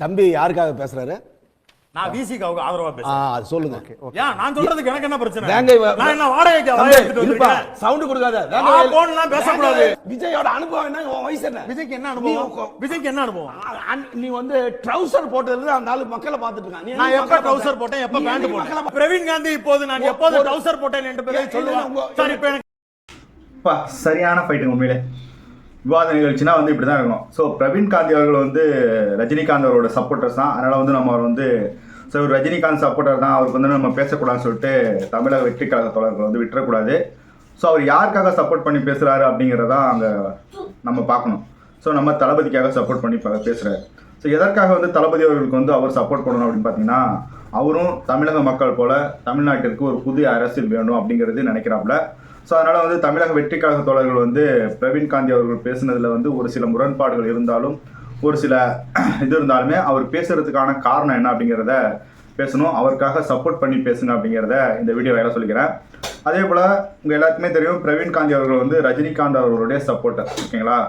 தம்பி யாருக்காக பேசுறாரு? நான் விசிக்கு ஆதரவா பேசுறேன். சொல்லுங்க. ஏன் நான் சொல்றதுக்கு எனக்கு என்ன பிரச்சனை? வேங்க நான் என்ன வாடகைக்கு தம்பி, வாடகை எடுத்துட்டு இருப்பா, வந்திருக்கேன் sound கொடுக்காத. வேங்க. போன்லாம் பேசக்கூடாது. வேங்க வயல். விஜயோட அனுபவம் என்ன? உன் வயசு என்ன? விஜய்க்கு என்ன அனுபவம்? விஜய்க்கு என்ன அனுபவம்? நீ வந்து ட்ரவுசர் போட்டதுல அந்த ஆளு மக்களை பார்த்துட்டு இருக்கான். நான் எப்ப ட்ரவுசர்? போட்டேன்? எப்ப பேண்ட் போட்டேன்? பிரவீன் காந்தி இப்போது நான் எப்போது ட்ரவுசர் போட்டேன் என்று உங்க- சார் இப்ப சரியான ஃபைட்டுங்க உண்மையிலே விவாத நிகழ்ச்சினா வந்து இப்படி தான் இருக்கும் ஸோ பிரவீன் காந்தி அவர்கள் வந்து ரஜினிகாந்த் அவரோட சப்போர்ட்டர்ஸ் தான். அதனால் வந்து நம்ம அவர் வந்து ஸோ ஒரு ரஜினிகாந்த் சப்போர்ட்டர் தான். அவருக்கு வந்து நம்ம பேசக்கூடாதுன்னு சொல்லிட்டு தமிழக வெற்றி கழக தோழர்கள் வந்து விட்டுறக்கூடாது. ஸோ அவர் யாருக்காக சப்போர்ட் பண்ணி பேசுகிறாரு அப்படிங்கிறதான் அங்கே நம்ம பார்க்கணும். ஸோ நம்ம தளபதிக்காக சப்போர்ட் பண்ணி பேசுகிறாரு ஸோ எதற்காக வந்து தளபதி அவர்களுக்கு வந்து அவர் சப்போர்ட் பண்ணணும் அப்படின்னு பார்த்தீங்கன்னா அவரும் தமிழக மக்கள் போல தமிழ்நாட்டிற்கு ஒரு புதிய அரசியல் வேணும் அப்படிங்கிறது நினைக்கிறாப்புல. ஸோ அதனால் வந்து தமிழக வெற்றி கழக தோழர்கள் வந்து பிரவீன் காந்தி அவர்கள் பேசுனதில் வந்து ஒரு சில முரண்பாடுகள் இருந்தாலும் ஒரு சில இது இருந்தாலுமே அவர் பேசுறதுக்கான காரணம் என்ன அப்படிங்கிறத பேசணும். அவருக்காக சப்போர்ட் பண்ணி பேசுங்க அப்படிங்கிறத இந்த வீடியோ வேலை சொல்லிக்கிறேன். அதே போல் உங்கள் எல்லாருக்குமே தெரியும் பிரவீன் காந்தி அவர்கள் வந்து ரஜினிகாந்த் அவர்களுடைய சப்போர்ட்டர் ஓகேங்களா?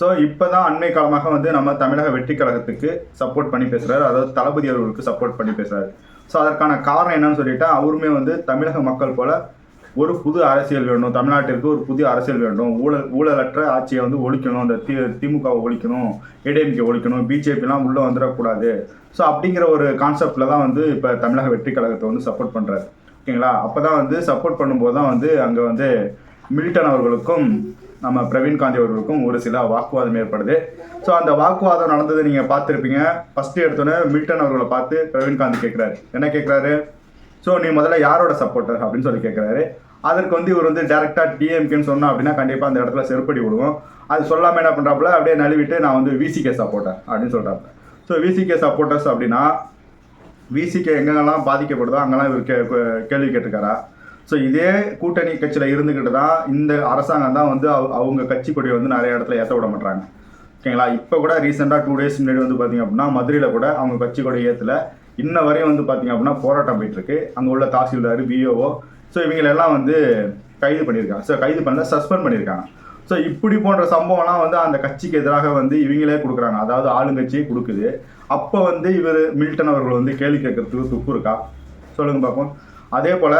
ஸோ இப்போ தான் அண்மை காலமாக வந்து நம்ம தமிழக வெற்றி கழகத்துக்கு சப்போர்ட் பண்ணி பேசுகிறாரு அதாவது தளபதி அவர்களுக்கு சப்போர்ட் பண்ணி பேசுகிறாரு ஸோ அதற்கான காரணம் என்னன்னு சொல்லிட்டு அவருமே வந்து தமிழக மக்கள் போல ஒரு புது அரசியல் வேணும் தமிழ்நாட்டிற்கு ஒரு புதிய அரசியல் வேண்டும். ஊழல் ஊழலற்ற ஆட்சியை வந்து ஒழிக்கணும். இந்த தி திமுகவை ஒழிக்கணும். ஏடிஎம்கே ஒழிக்கணும். பிஜேபிலாம் உள்ளே வந்துடக்கூடாது. ஸோ அப்படிங்கிற ஒரு கான்செப்டில் தான் வந்து இப்போ தமிழக வெற்றி கழகத்தை வந்து சப்போர்ட் பண்ணுறாரு ஓகேங்களா? அப்போ தான் வந்து சப்போர்ட் பண்ணும்போது தான் வந்து அங்கே வந்து மில்டன் அவர்களுக்கும் நம்ம பிரவீன் காந்தி அவர்களுக்கும் ஒரு சில வாக்குவாதம் ஏற்படுது. ஸோ அந்த வாக்குவாதம் நடந்ததை நீங்கள் பார்த்துருப்பீங்க. ஃபஸ்ட்டு எடுத்தோன்னே மில்டன் அவர்களை பார்த்து பிரவீன் காந்தி கேட்குறாரு. என்ன கேட்குறாரு? ஸோ நீ முதல்ல யாரோட சப்போர்ட்டர் அப்படின்னு சொல்லி கேட்குறாரு அதற்கு வந்து இவர் வந்து டேரெக்டாக டிஎம்கேன்னு சொன்னா அப்படின்னா கண்டிப்பாக அந்த இடத்துல செருப்படி விடுவோம். அது சொல்லாமல் என்ன பண்ணுறாப்புல அப்படியே நழுவிட்டு நான் வந்து விசிகே சப்போர்ட்டர் அப்படின்னு சொல்கிறாப்புல ஸோ விசிகே சப்போர்ட்டர்ஸ் அப்படின்னா விசிகே எங்கெங்கெல்லாம் பாதிக்கப்படுதோ அங்கெல்லாம் இவர் கே கேள்வி கேட்டிருக்காரா? ஸோ இதே கூட்டணி கட்சியில் இருந்துக்கிட்டு தான் இந்த அரசாங்கம் தான் வந்து அவ- அவங்க கட்சி கொடியை வந்து நிறைய இடத்துல ஏற்ற விட மாட்டாங்க ஓகேங்களா? இப்போ கூட ரீசெண்டாக டூ டேஸ் முன்னாடி வந்து பார்த்தீங்க அப்படின்னா மதுரையில் கூட அவங்க கட்சி கொடி ஏற்றல இன்ன வரையும் வந்து பார்த்தீங்க அப்படின்னா போராட்டம் போயிட்டு இருக்கு அங்கே உள்ள தாசில்தார் பிஓஓ ஸோ இவங்களெல்லாம் வந்து கைது பண்ணியிருக்காங்க. ஸோ கைது பண்ணல சஸ்பெண்ட் பண்ணியிருக்காங்க. ஸோ இப்படி போன்ற சம்பவம்லாம் வந்து அந்த கட்சிக்கு எதிராக வந்து இவங்களே கொடுக்குறாங்க. அதாவது ஆளுங்கட்சியே கொடுக்குது. அப்போ வந்து இவர் மில்டன் அவர்கள் வந்து கேள்வி கேட்கறதுக்கு துப்பு இருக்கா? சொல்லுங்க பார்ப்போம். அதே போல்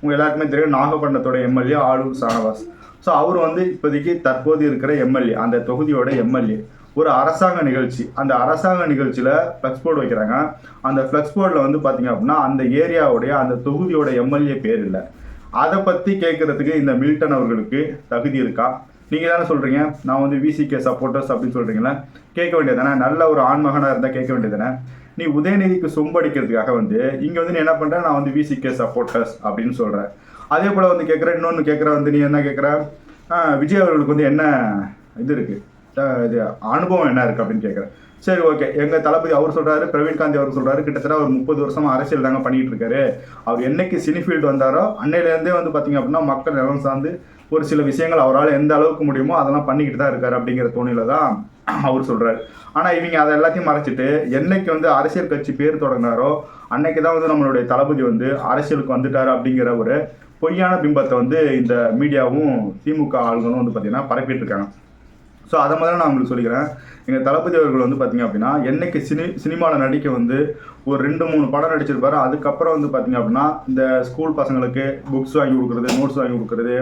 உங்கள் எல்லாருக்குமே தெரியும் நாகப்பட்டினத்தோட எம்எல்ஏ ஆளூர் சானவாஸ் ஸோ அவர் வந்து இப்போதைக்கு தற்போது இருக்கிற எம்எல்ஏ அந்த தொகுதியோட எம்எல்ஏ ஒரு அரசாங்க நிகழ்ச்சி. அந்த அரசாங்க நிகழ்ச்சியில் ஃப்ளெக்ஸ் போர்டு வைக்கிறாங்க. அந்த ஃப்ளெக்ஸ் போர்டில் வந்து பார்த்தீங்க அப்படின்னா அந்த ஏரியாவுடைய அந்த தொகுதியோட எம்எல்ஏ பேர் இல்லை. அதை பற்றி கேட்குறதுக்கு இந்த மில்டன் அவர்களுக்கு தகுதி இருக்கா? நீங்கள் தானே சொல்கிறீங்க நான் வந்து விசிகே சப்போர்ட்டர்ஸ் அப்படின்னு சொல்கிறீங்களே கேட்க வேண்டியதானே நல்ல ஒரு ஆண்மகனாக இருந்தால் கேட்க வேண்டியதானே நீ உதயநிதிக்கு சொம்படிக்கிறதுக்காக வந்து இங்கே வந்து நீ என்ன பண்ணுற நான் வந்து விசிகே சப்போர்ட்டர்ஸ் அப்படின்னு சொல்கிறேன் அதே போல் வந்து கேட்குற இன்னொன்று கேட்குற வந்து நீ என்ன கேட்குற விஜய் அவர்களுக்கு வந்து என்ன இது இருக்குது இது அனுபவம் என்ன இருக்குது அப்படின்னு கேட்குறேன் சரி ஓகே எங்கள் தளபதி அவர் சொல்கிறாரு பிரவீன் காந்தி அவர் சொல்கிறாரு கிட்டத்தட்ட ஒரு முப்பது வருஷமாக அரசியல் தாங்க பண்ணிகிட்டு இருக்காரு. அவர் என்னைக்கு சினி ஃபீல்டு வந்தாரோ அன்னையிலேருந்தே வந்து பார்த்திங்க அப்படின்னா மக்கள் நிலம் சார்ந்து ஒரு சில விஷயங்கள் அவரால் எந்த அளவுக்கு முடியுமோ அதெல்லாம் பண்ணிக்கிட்டு தான் இருக்காரு அப்படிங்கிற தோணியில தான் அவர் சொல்கிறாரு ஆனால் இவங்க அதை எல்லாத்தையும் மறைச்சிட்டு என்னைக்கு வந்து அரசியல் கட்சி பேர் தொடங்கினாரோ அன்னைக்கு தான் வந்து நம்மளுடைய தளபதி வந்து அரசியலுக்கு வந்துட்டார் அப்படிங்கிற ஒரு பொய்யான பிம்பத்தை வந்து இந்த மீடியாவும் திமுக ஆளுங்களும் வந்து பார்த்தீங்கன்னா பரப்பிட்டு இருக்காங்க. ஸோ அதை மாதிரி நான் உங்களுக்கு சொல்லிக்கிறேன். எங்கள் தளபதி அவர்கள் வந்து பார்த்திங்க அப்படின்னா என்னைக்கு சினி சினிமாவில் நடிக்க வந்து ஒரு ரெண்டு மூணு படம் நடிச்சிருப்பாரு அதுக்கப்புறம் வந்து பார்த்திங்க அப்படின்னா இந்த ஸ்கூல் பசங்களுக்கு புக்ஸ் வாங்கி கொடுக்குறது நோட்ஸ் வாங்கி கொடுக்குறது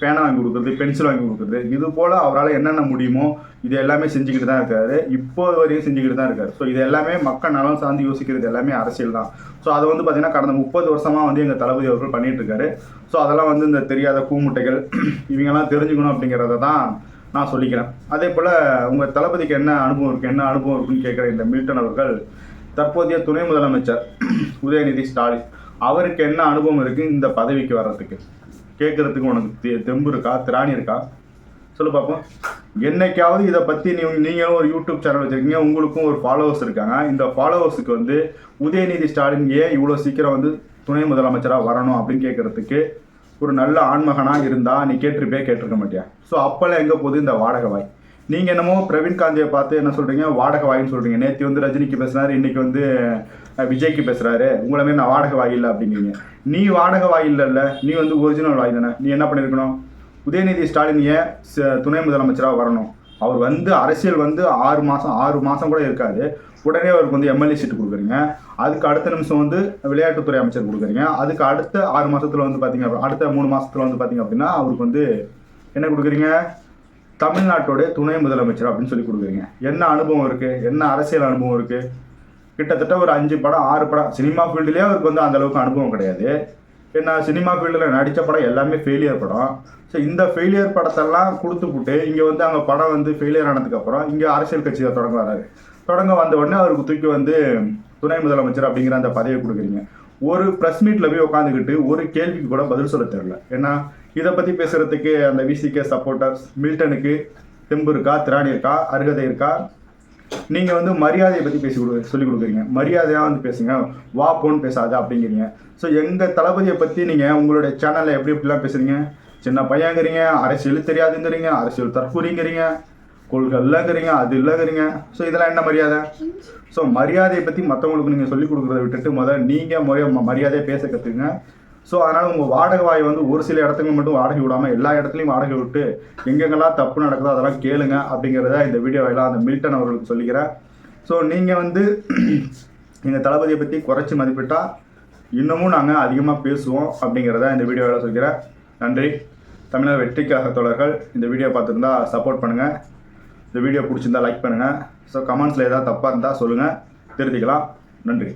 பேனா வாங்கி கொடுக்குறது பென்சில் வாங்கி கொடுக்குறது இது போல் அவரால் என்னென்ன முடியுமோ இது எல்லாமே செஞ்சுக்கிட்டு தான் இருக்காரு. இப்போ வரையும் செஞ்சுக்கிட்டு தான் இருக்காரு. ஸோ இது எல்லாமே மக்கள் நலம் சார்ந்து யோசிக்கிறது எல்லாமே அரசியல் தான். ஸோ அதை வந்து பார்த்திங்கன்னா கடந்த முப்பது வருஷமாக வந்து எங்கள் தளபதி அவர்கள் பண்ணிகிட்ருக்காரு இருக்காரு. ஸோ அதெல்லாம் வந்து இந்த தெரியாத கூமுட்டைகள் இவங்கெல்லாம் தெரிஞ்சுக்கணும் அப்படிங்கிறத தான் நான் சொல்லிக்கிறேன். அதே போல் உங்கள் தளபதிக்கு என்ன அனுபவம் இருக்குது என்ன அனுபவம் இருக்குன்னு கேட்குற இந்த மில்டன் அவர்கள் தற்போதைய துணை முதலமைச்சர் உதயநிதி ஸ்டாலின் அவருக்கு என்ன அனுபவம் இருக்குது இந்த பதவிக்கு வர்றதுக்கு? கேட்குறதுக்கு உனக்கு தெ- தெம்பு இருக்கா? திராணி இருக்கா? சொல்லு பார்ப்போம் என்னைக்காவது இதை பற்றி நீ நீங்களும் ஒரு யூடியூப் சேனல் வச்சுருக்கீங்க உங்களுக்கும் ஒரு ஃபாலோவர்ஸ் இருக்காங்க. இந்த ஃபாலோவர்ஸுக்கு வந்து உதயநிதி ஸ்டாலின் ஏன் இவ்வளோ சீக்கிரம் வந்து துணை முதலமைச்சராக வரணும் அப்படின்னு கேட்குறதுக்கு ஒரு நல்ல ஆண்மகனாக இருந்தால் நீ கேட்டிருப்பே கேட்டிருக்க மாட்டியா? ஸோ அப்போல்லாம் எங்கே போகுது இந்த வாடகை வாய்? நீங்கள் என்னமோ பிரவீன் காந்தியை பார்த்து என்ன சொல்கிறீங்க வாடகை வாயின்னு சொல்கிறீங்க நேற்று வந்து ரஜினிக்கு பேசுனார் இன்னைக்கு வந்து விஜய்க்கு பேசுகிறாரு உங்களை மாரி நான் வாடகை வாய் அப்படிங்கிறீங்க நீ வாடகை வாய் இல்லை நீ வந்து ஒரிஜினல் வாய் தானே. நீ என்ன பண்ணியிருக்கணும் உதயநிதி ஸ்டாலின் ஏன் ச- துணை முதலமைச்சராக வரணும்? அவர் வந்து அரசியல் வந்து ஆறு மாதம் ஆறு மாதம் கூட இருக்காது. உடனே அவருக்கு வந்து எம்எல்ஏ சீட்டு கொடுக்குறீங்க. அதுக்கு அடுத்த நிமிஷம் வந்து விளையாட்டுத்துறை அமைச்சர் கொடுக்குறீங்க. அதுக்கு அடுத்த ஆறு மாதத்தில் வந்து பார்த்தீங்க அடுத்த மூணு மாதத்தில் வந்து பார்த்தீங்க அப்படின்னா அவருக்கு வந்து என்ன கொடுக்குறீங்க? தமிழ்நாட்டோடைய துணை முதலமைச்சர் அப்படின்னு சொல்லி கொடுக்குறீங்க. என்ன அனுபவம் இருக்குது என்ன அரசியல் அனுபவம் இருக்குது கிட்டத்தட்ட ஒரு அஞ்சு படம் ஆறு படம் சினிமா ஃபீல்டுலேயே அவருக்கு வந்து அந்த அளவுக்கு அனுபவம் கிடையாது. ஏன்னா சினிமா ஃபீல்டில் நடித்த படம் எல்லாமே ஃபெயிலியர் படம். ஸோ இந்த ஃபெயிலியர் படத்தெல்லாம் கொடுத்துப்புட்டு இங்கே வந்து அங்கே படம் வந்து ஃபெயிலியர் ஆனதுக்கப்புறம் இங்கே அரசியல் கட்சியை தொடங்க வராரு. தொடங்க வந்த உடனே அவருக்கு தூக்கி வந்து துணை முதலமைச்சர் அப்படிங்கிற அந்த பதவியை கொடுக்குறீங்க. ஒரு ப்ரெஸ் மீட்டில் போய் உட்காந்துக்கிட்டு ஒரு கேள்விக்கு கூட பதில் சொல்ல தெரியல. ஏன்னா இதை பற்றி பேசுகிறதுக்கு அந்த விசிகே சப்போர்ட்டர்ஸ் மில்டனுக்கு தெம்பு இருக்கா திராணி இருக்கா அருகதை இருக்கா நீங்கள் வந்து மரியாதையை பற்றி பேசி கொடு சொல்லிக் கொடுக்குறீங்க. மரியாதையாக வந்து பேசுங்க. வா போன்னு பேசாத அப்படிங்கிறீங்க. ஸோ எங்கள் தளபதியை பற்றி நீங்கள் உங்களுடைய சேனலில் எப்படி எப்படிலாம் பேசுறீங்க? சின்ன பையங்கிறீங்க அரசியல் தெரியாதுங்கிறீங்க அரசியல் தற்கூறிங்கிறீங்க கொள்கை இல்லைங்கிறீங்க அது இல்லைங்கிறீங்க. ஸோ இதெல்லாம் என்ன மரியாதை? ஸோ மரியாதையை பற்றி மற்றவங்களுக்கு நீங்கள் சொல்லிக் கொடுக்குறத விட்டுட்டு முதல்ல நீங்கள் முறைய மரியாதையை பேச கற்றுக்குங்க ஸோ அதனால் உங்கள் வாடகை வாய் வந்து ஒரு சில இடத்துக்கு மட்டும் வாடகை விடாமல் எல்லா இடத்துலையும் வாடகை விட்டு எங்கெங்கெல்லாம் தப்பு நடக்குதோ அதெல்லாம் கேளுங்க அப்படிங்கிறத இந்த வீடியோவில் அந்த மில்டன் அவர்களுக்கு சொல்லிக்கிறேன். ஸோ நீங்கள் வந்து எங்கள் தளபதியை பற்றி குறைச்சி மதிப்பிட்டால் இன்னமும் நாங்கள் அதிகமாக பேசுவோம் அப்படிங்கிறத இந்த வீடியோவில் சொல்கிறேன் நன்றி. தமிழர் வெற்றிக்காக தோழர்கள் இந்த வீடியோ பார்த்துருந்தா சப்போர்ட் பண்ணுங்கள் இந்த வீடியோ பிடிச்சிருந்தா லைக் பண்ணுங்கள் ஸோ கமெண்ட்ஸில் ஏதாவது தப்பாக இருந்தால் சொல்லுங்கள் திருத்திக்கலாம் நன்றி.